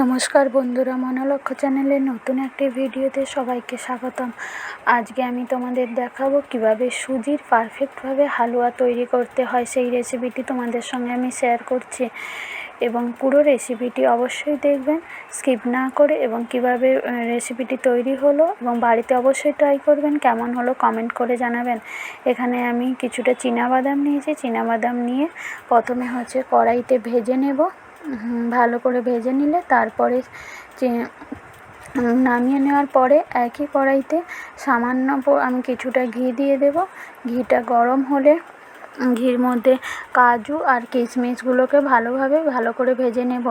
নমস্কার বন্ধুরা মনোলক্ষ্য চ্যানেলে নতুন একটি ভিডিওতে সবাইকে স্বাগতম। আজকে আমি তোমাদের দেখাবো কীভাবে সুজির পারফেক্টভাবে হালুয়া তৈরি করতে হয়। সেই রেসিপিটি তোমাদের সঙ্গে আমি শেয়ার করছি এবং পুরো রেসিপিটি অবশ্যই দেখবেন স্কিপ না করে এবং কীভাবে রেসিপিটি তৈরি হলো এবং বাড়িতে অবশ্যই ট্রাই করবেন, কেমন হলো কমেন্ট করে জানাবেন। এখানে আমি কিছুটা বাদাম নিয়েছি। বাদাম নিয়ে প্রথমে হচ্ছে কড়াইতে ভেজে নেব। ভালো করে ভেজে নিলে তারপরে নামিয়ে নেওয়ার পরে একই কড়াইতে সামান্য আমি কিছুটা ঘি দিয়ে দেব। ঘিটা গরম হলে ঘির মধ্যে কাজু আর কিশমিশগুলোকে ভালোভাবে ভালো করে ভেজে নেব।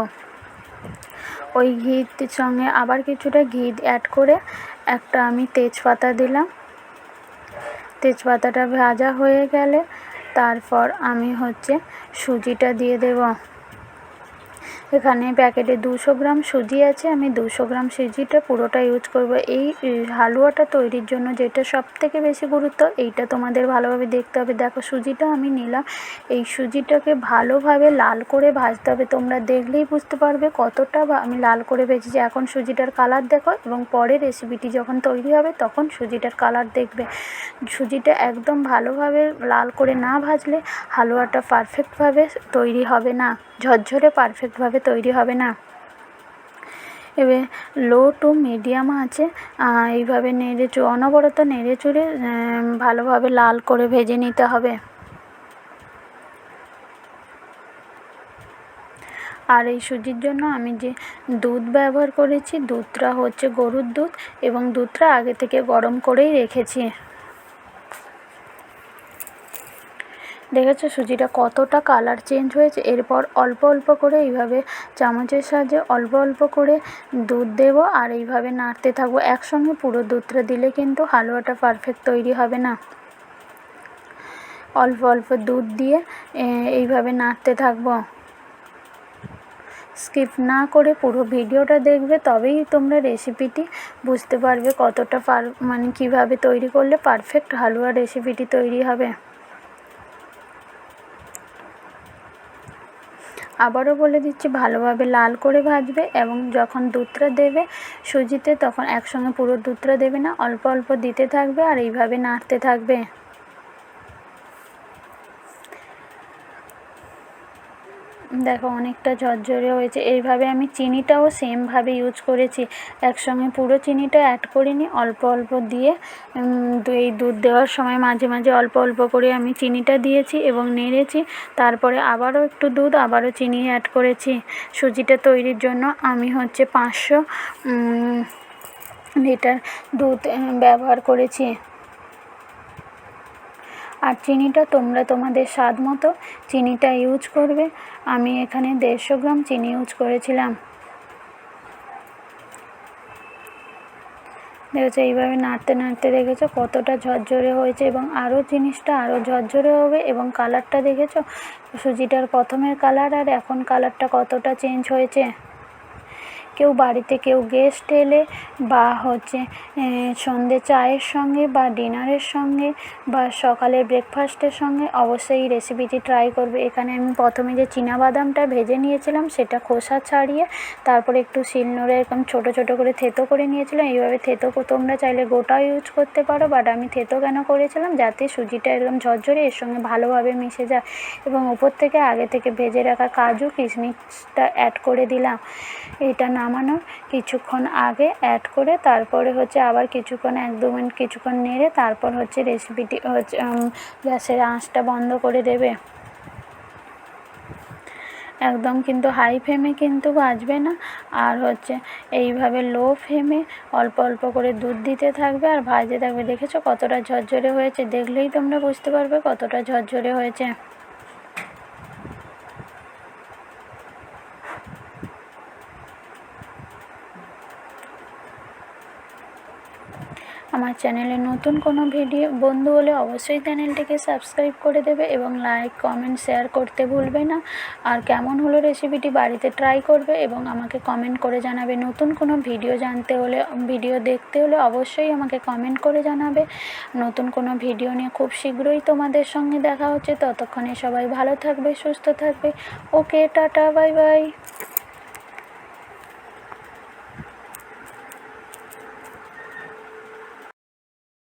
ওই ঘির সঙ্গে আবার কিছুটা ঘি অ্যাড করে একটা আমি তেজপাতা দিলাম। তেজপাতাটা ভাজা হয়ে গেলে তারপর আমি হচ্ছে সুজিটা দিয়ে দেব। এখানে প্যাকেটে দুশো গ্রাম সুজি আছে। আমি দুশো গ্রাম সুজিটা পুরোটা ইউজ করব। এই হালুয়াটা তৈরির জন্য যেটা সব থেকে বেশি গুরুত্ব, এইটা তোমাদের ভালোভাবে দেখতে হবে। দেখো, সুজিটা আমি নিলাম। এই সুজিটাকে ভালোভাবে লাল করে ভাজতে হবে। তোমরা দেখলেই বুঝতে পারবে কতটা আমি লাল করে ভেজেছি। এখন সুজিটার কালার দেখো এবং পরে রেসিপিটি যখন তৈরি হবে তখন সুজিটার কালার দেখবে। সুজিটা একদম ভালোভাবে লাল করে না ভাজলে হালুয়াটা পারফেক্টভাবে তৈরি হবে না। ঝরঝরে পারফেক্টভাবে তৈরি হবে না। এবার লো টু মিডিয়াম আছে। এইভাবে নেড়ে চো অনবরত নেড়ে চড়ে ভালোভাবে লাল করে ভেজে নিতে হবে। আর এই সুজির জন্য আমি যে দুধ ব্যবহার করেছি, দুধটা হচ্ছে গরুর দুধ এবং দুধটা আগে থেকে গরম করেই রেখেছি। দেখেছ সুজিটা কতটা কালার চেঞ্জ হয়েছে? এরপর অল্প অল্প করে এইভাবে চামচের সাহায্যে অল্প অল্প করে দুধ দেব আর এইভাবে নাড়তে থাকব। একসঙ্গে পুরো দুধটা দিলে কিন্তু হালুয়াটা পারফেক্ট তৈরি হবে না। অল্প অল্প দুধ দিয়ে এইভাবে নাড়তে থাকব। স্কিপ না করে পুরো ভিডিওটা দেখবে, তবেই তোমরা রেসিপিটি বুঝতে পারবে কতটা পার মানে কীভাবে তৈরি করলে পারফেক্ট হালুয়া রেসিপিটি তৈরি হবে। আবারও বলে দিচ্ছি, ভালোভাবে লাল করে ভাজবে এবং যখন দুধটা দেবে সুজিতে, তখন একসঙ্গে পুরো দুধটা দেবে না, অল্প অল্প দিতে থাকবে আর এইভাবে নাড়তে থাকবে। দেখো, অনেকটা ঝরঝরে হয়েছে। এইভাবে আমি চিনিটাও সেমভাবে ইউজ করেছি। একসঙ্গে পুরো চিনিটা অ্যাড করিনি, অল্প অল্প দিয়ে এই দুধ দেওয়ার সময় মাঝে মাঝে অল্প অল্প করে আমি চিনিটা দিয়েছি এবং নেড়েছি। তারপরে আবারও একটু দুধ, আবারও চিনি অ্যাড করেছি। সুজিটা তৈরির জন্য আমি হচ্ছে পাঁচশো লিটার দুধ ব্যবহার করেছি। আর চিনিটা তোমরা তোমাদের স্বাদ মতো চিনিটা ইউজ করবে। আমি এখানে দেড়শো গ্রাম চিনি ইউজ করেছিলাম। দেখেছ, এইভাবে নাড়তে নাড়তে দেখেছ, কতটা ঝরঝরে হয়েছে এবং আরও জিনিসটা আরও ঝরঝরে হবে এবং কালারটা দেখেছ? সুজিটার প্রথমের কালার আর এখন কালারটা কতটা চেঞ্জ হয়েছে? কেউ বাড়িতে কেউ গেস্ট এলে বা হচ্ছে সন্ধে চায়ের সঙ্গে বা ডিনারের সঙ্গে বা সকালের ব্রেকফাস্টের সঙ্গে অবশ্যই রেসিপিটি ট্রাই করবে। এখানে আমি প্রথমে যে বাদামটা ভেজে নিয়েছিলাম সেটা খোসা ছাড়িয়ে তারপরে একটু শিলনোড়ে এরকম ছোটো ছোটো করে থেতো করে নিয়েছিলাম। এইভাবে থেতো তোমরা চাইলে গোটাও ইউজ করতে পারো বাট আমি থেতো কেন করেছিলাম? যাতে সুজিটা এরকম ঝরঝরে, এর সঙ্গে ভালোভাবে মিশে যায়। এবং উপর থেকে আগে থেকে ভেজে রাখা কাজু, কিশমিশটা অ্যাড করে দিলাম। এটা নামানোর কিছুক্ষণ আগে অ্যাড করে তারপরে হচ্ছে আবার কিছুক্ষণ, এক দু মিনিট কিছুক্ষণ নেড়ে তারপর হচ্ছে রেসিপিটি হচ্ছে গ্যাসের আঁচটা বন্ধ করে দেবে। একদম কিন্তু হাই ফ্লেমে কিন্তু বাজবে না। আর হচ্ছে এইভাবে লো ফ্লেমে অল্প অল্প করে দুধ দিতে থাকবে আর ভাজতে থাকবে। দেখেছ কতটা ঝরঝরে হয়েছে? দেখলেই তোমরা বুঝতে পারবে কতটা ঝরঝরে হয়েছে। আমার চ্যানেলে নতুন কোনো ভিডিও, বন্ধু হলে অবশ্যই চ্যানেলটিকে সাবস্ক্রাইব করে দেবে এবং লাইক কমেন্ট শেয়ার করতে ভুলবে না। আর কেমন হলো রেসিপিটি বাড়িতে ট্রাই করবে এবং আমাকে কমেন্ট করে জানাবে। নতুন কোনো ভিডিও জানতে হলে ভিডিও দেখতে হলে অবশ্যই আমাকে কমেন্ট করে জানাবে। নতুন কোনো ভিডিও নিয়ে খুব শীঘ্রই তোমাদের সঙ্গে দেখা হচ্ছে। ততক্ষণে সবাই ভালো থাকবে, সুস্থ থাকবে। ওকে টাটা বাই বাই